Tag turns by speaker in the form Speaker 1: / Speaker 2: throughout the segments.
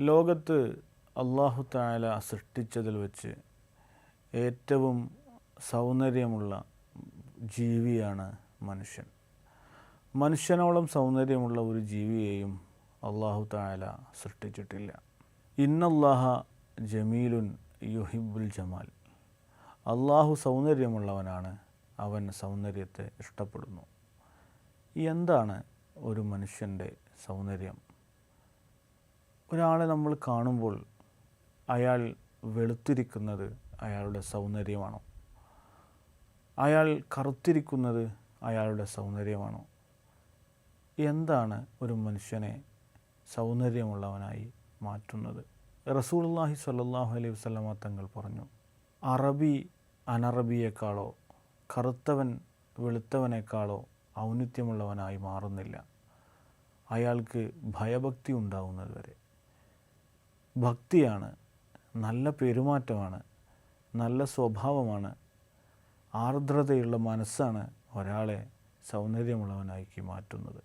Speaker 1: ലോകത്ത് അള്ളാഹു താല സൃഷ്ടിച്ചതിൽ വെച്ച് ഏറ്റവും സൗന്ദര്യമുള്ള ജീവിയാണ് മനുഷ്യൻ. മനുഷ്യനോളം സൗന്ദര്യമുള്ള ഒരു ജീവിയെയും അള്ളാഹു താല സൃഷ്ടിച്ചിട്ടില്ല. ഇന്നല്ലാഹ ജമീലുൻ യുഹിബുൽ ജമാൽ. അള്ളാഹു സൗന്ദര്യമുള്ളവനാണ് അവൻ സൗന്ദര്യത്തെ ഇഷ്ടപ്പെടുന്നു. എന്താണ് ഒരു മനുഷ്യന്റെ സൗന്ദര്യം? ഒരാളെ നമ്മൾ കാണുമ്പോൾ അയാൾ വെളുത്തിരിക്കുന്നത് അയാളുടെ സൗന്ദര്യമാണോ? അയാൾ കറുത്തിരിക്കുന്നത് അയാളുടെ സൗന്ദര്യമാണോ? എന്താണ് ഒരു മനുഷ്യനെ സൗന്ദര്യമുള്ളവനായി മാറ്റുന്നത്? റസൂലുള്ളാഹി സല്ലാഹു അലൈഹി വസല്ലമ തങ്ങൾ പറഞ്ഞു അറബി അനറബിയേക്കാളോ കറുത്തവൻ വെളുത്തവനേക്കാളോ ഔന്നിത്യമുള്ളവനായി മാറുന്നില്ല. അയാൾക്ക് ഭയഭക്തി ഉണ്ടാവുന്നത് വരെ. ഭക്തിയാണ് നല്ല പെരുമാറ്റമാണ് നല്ല സ്വഭാവമാണ് ആർദ്രതയുള്ള മനസ്സാണ് ഒരാളെ സൗന്ദര്യമുള്ളവനാക്കി മാറ്റുന്നത്.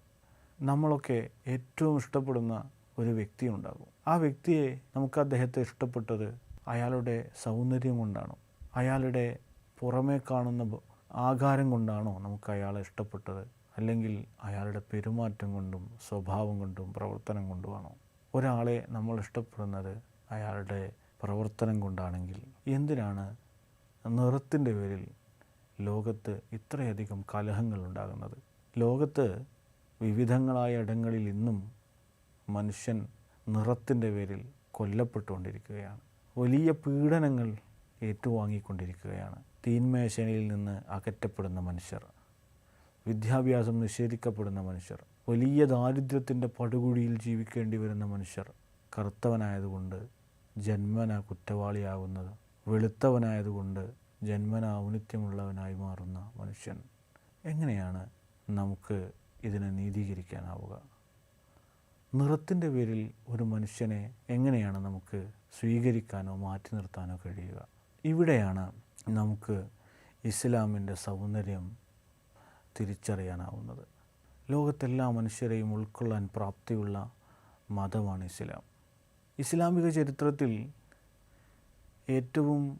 Speaker 1: നമ്മളൊക്കെ ഏറ്റവും ഇഷ്ടപ്പെടുന്ന ഒരു വ്യക്തി ഉണ്ടാകും ആ വ്യക്തിയെ നമുക്ക് അദ്ദേഹത്തെ ഇഷ്ടപ്പെട്ടത് അയാളുടെ സൗന്ദര്യം കൊണ്ടാണോ? അയാളുടെ പുറമേ കാണുന്ന ആകാരം കൊണ്ടാണോ നമുക്ക് അയാളെ ഇഷ്ടപ്പെട്ടത്? അല്ലെങ്കിൽ അയാളുടെ പെരുമാറ്റം കൊണ്ടും സ്വഭാവം കൊണ്ടും പ്രവർത്തനം കൊണ്ടുമാണോ? ഒരാളെ നമ്മൾ ഇഷ്ടപ്പെടുന്നത് അയാളുടെ പ്രവർത്തനം കൊണ്ടാണെങ്കിൽ എന്തിനാണ് നിറത്തിന്റെ പേരിൽ ലോകത്ത് ഇത്രയധികം കലഹങ്ങൾ ഉണ്ടാകുന്നത്? ലോകത്ത് വിവിധങ്ങളായ ഇടങ്ങളിൽ ഇന്നും മനുഷ്യൻ നിറത്തിന്റെ പേരിൽ കൊല്ലപ്പെട്ടുകൊണ്ടിരിക്കുകയാണ്. വലിയ പീഡനങ്ങൾ ഏറ്റുവാങ്ങിക്കൊണ്ടിരിക്കുകയാണ്. തീന്മേശനയിൽ നിന്ന് അകറ്റപ്പെടുന്ന മനുഷ്യർ വിദ്യാഭ്യാസം നിഷേധിക്കപ്പെടുന്ന മനുഷ്യർ വലിയ ദാരിദ്ര്യത്തിന്റെ പടുകുഴിയിൽ ജീവിക്കേണ്ടി വരുന്ന മനുഷ്യർ കറുത്തവനായതുകൊണ്ട് ജന്മന കുറ്റവാളിയാകുന്നത് വെളുത്തവനായതുകൊണ്ട് ജന്മന ഔന്നിത്യമുള്ളവനായി മാറുന്ന മനുഷ്യൻ. എങ്ങനെയാണ് നമുക്ക് ഇതിനെ നീതീകരിക്കാനാവുക? നിറത്തിന്റെ പേരിൽ ഒരു മനുഷ്യനെ എങ്ങനെയാണ് നമുക്ക് സ്വീകരിക്കാനോ മാറ്റി നിർത്താനോ കഴിയുക? ഇവിടെയാണ് നമുക്ക് ഇസ്ലാമിന്റെ സൗന്ദര്യം തിരിച്ചറിയാനാവുന്നത്. ലോകത്തെല്ലാ മനുഷ്യരെയും ഉൾക്കൊള്ളാൻ പ്രാപ്തിയുള്ള മതമാണ് ഇസ്ലാം. ഇസ്ലാമിക ചരിത്രത്തിൽ ഏറ്റവും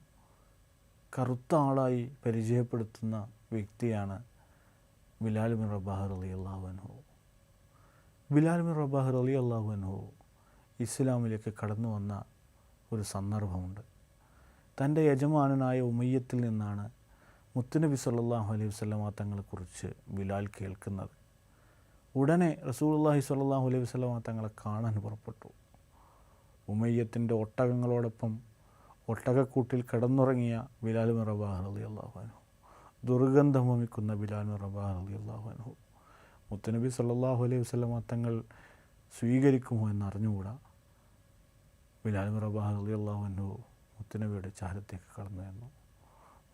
Speaker 1: കറുത്ത ആളായി പരിചയപ്പെടുത്തുന്ന വ്യക്തിയാണ് ബിലാൽ ബിൻ റബാഹ് അലി അള്ളാഹുവൻഹു ബിലാൽ ബിൻ റബാഹ് അലി അള്ളാഹുവൻഹു ഇസ്ലാമിലേക്ക് കടന്നു വന്ന ഒരു സന്ദർഭമുണ്ട്. തന്റെ യജമാനനായ ഉമയ്യത്തിൽ നിന്നാണ് മുത്തുനബി സല്ലാഹു അലൈഹി വസല്ലമ തങ്ങളെക്കുറിച്ച് ബിലാൽ കേൾക്കുന്നത്. ഉടനെ റസൂലുള്ളാഹി സ്വല്ലല്ലാഹു അലൈഹി വസ്ലമ തങ്ങളെ കാണാൻ പുറപ്പെട്ടു. ഉമയ്യത്തിന്റെ ഒട്ടകങ്ങളോടൊപ്പം ഒട്ടകക്കൂട്ടിൽ കിടന്നുറങ്ങിയ ബിലാൽ മിറബാഹ് റബാഹ് അലി അള്ളാഹുനു ദുർഗന്ധം വമിക്കുന്ന ബിലാൽ മിറബാഹ് റബാഹ് അലി അള്ളാഹുനു മുത്തനബി സല്ലാഹു അലൈഹി വസ്ലമ തങ്ങൾ സ്വീകരിക്കുമോ എന്നറിഞ്ഞുകൂടാ. ബിലാൽ മിറബാഹ് റബാഹ് അലി അള്ളാഹുനു മുത്തനബിയുടെ ചാരത്തേക്ക് കടന്നു എന്നു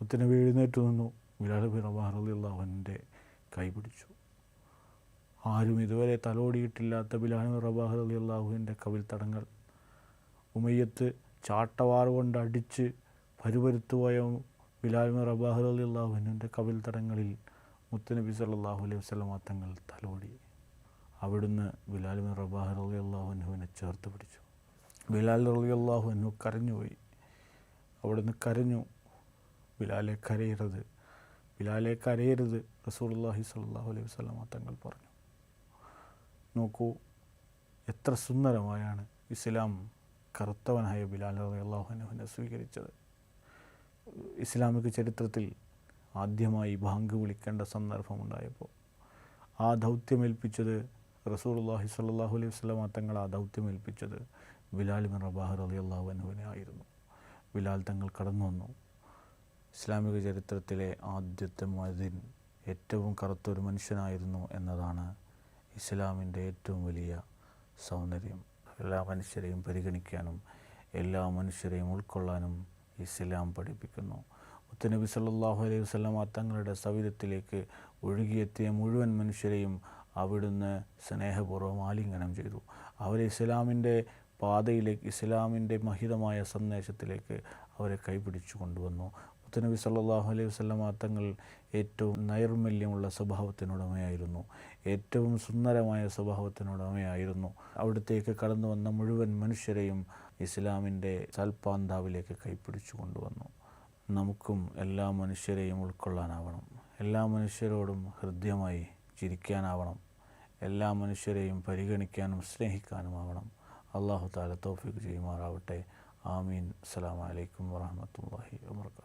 Speaker 1: മുത്തനബി എഴുന്നേറ്റ് നിന്നു. ബിലാൽ മിറബാഹ് റബാഹ് അലി അള്ളാഹുവിന്റെ കൈ പിടിച്ചു. ആരും ഇതുവരെ തലോടിയിട്ടില്ലാത്ത ബിലാനു റബാഹ് അലി അള്ളാഹുവിന്റെ കവിൽ തടങ്ങൾ ഉമയ്യത്ത് ചാട്ടവാറുകൊണ്ട് അടിച്ച് പരുപരുത്തുപോയ ബിലാൽ ബിൻ റബാഹ് അലി അള്ളാഹുവിന്റെ കവിൽ തടങ്ങളിൽ സല്ലാഹു അലൈഹി വസല്ലമ തങ്ങൾ തലോടി. അവിടുന്ന് ബിലാൽ ബിൻ റബാഹ് അലി അള്ളാഹുവിനെ ചേർത്ത് പിടിച്ചു. ബിലാൽ അലി അള്ളാഹുവിനു കരഞ്ഞുപോയി. അവിടുന്ന് കരഞ്ഞു. ബിലാലെ കരയരുത്. ബിലാലെ കരയരുത്. റസൂലുള്ളാഹി സ്വല്ലല്ലാഹു അലൈഹി വസല്ലമ തങ്ങൾ പറഞ്ഞു. നോക്കൂ എത്ര സുന്ദരമായാണ് ഇസ്ലാം കറുത്തവനായ ബിലാൽ അള്ളാഹുനുവിനെ സ്വീകരിച്ചത്. ഇസ്ലാമിക ചരിത്രത്തിൽ ആദ്യമായി ബാങ്ക് വിളിക്കേണ്ട സന്ദർഭമുണ്ടായപ്പോൾ ആ ദൗത്യമേൽപ്പിച്ചത് റസൂലുള്ളാഹി സ്വല്ലല്ലാഹു അലൈഹി വസ്ലാം തങ്ങൾ ആ ദൗത്യമേൽപ്പിച്ചത് ബിലാൽ ബിൻ റബാഹ് അലി അള്ളാഹുനുവിനെ ആയിരുന്നു. ബിലാൽ തങ്ങൾ കടന്നു വന്നു ഇസ്ലാമിക ചരിത്രത്തിലെ ആദ്യത്തെ മതിൻ ഏറ്റവും കറുത്തൊരു മനുഷ്യനായിരുന്നു എന്നതാണ് ഇസ്ലാമിന്റെ ഏറ്റവും വലിയ സൗന്ദര്യം എല്ലാ മനുഷ്യരെയും പരിഗണിക്കാനും എല്ലാ മനുഷ്യരെയും ഉൾക്കൊള്ളാനും ഇസ്ലാം പഠിപ്പിക്കുന്നു. മുത്തനബി സല്ലാഹു അലൈഹി വസല്ലമ തങ്ങളുടെ സവിധത്തിലേക്ക് ഒഴുകിയെത്തിയ മുഴുവൻ മനുഷ്യരെയും അവിടുന്ന് സ്നേഹപൂർവം ആലിംഗനം ചെയ്തു. അവരെ ഇസ്ലാമിന്റെ പാതയിലേക്ക് ഇസ്ലാമിന്റെ മഹിതമായ സന്ദേശത്തിലേക്ക് അവരെ കൈപിടിച്ചു കൊണ്ടുവന്നു. മുത്തനബി സല്ലല്ലാഹു അലൈഹി വസല്ലമ തങ്ങൾ ഏറ്റവും നൈർമല്യമുള്ള സ്വഭാവത്തിനുടമയായിരുന്നു. ഏറ്റവും സുന്ദരമായ സ്വഭാവത്തിനുടമയായിരുന്നു. അവിടത്തേക്ക് കടന്നു വന്ന മുഴുവൻ മനുഷ്യരെയും ഇസ്ലാമിന്റെ സൽപാന്താവിലേക്ക് കൈപ്പിടിച്ചു കൊണ്ടുവന്നു. നമുക്കും എല്ലാ മനുഷ്യരെയും ഉൾക്കൊള്ളാനാവണം. എല്ലാ മനുഷ്യരോടും ഹൃദ്യമായി ചിരിക്കാനാവണം. എല്ലാ മനുഷ്യരെയും പരിഗണിക്കാനും സ്നേഹിക്കാനും ആവണം അള്ളാഹു താല തൗഫീഖ് ചെയ്യുമാറാവട്ടെ. ആമീൻ. അസ്സലാമു അലൈക്കും വറഹ്മത്തുള്ളാഹി വബർക്കാത്തു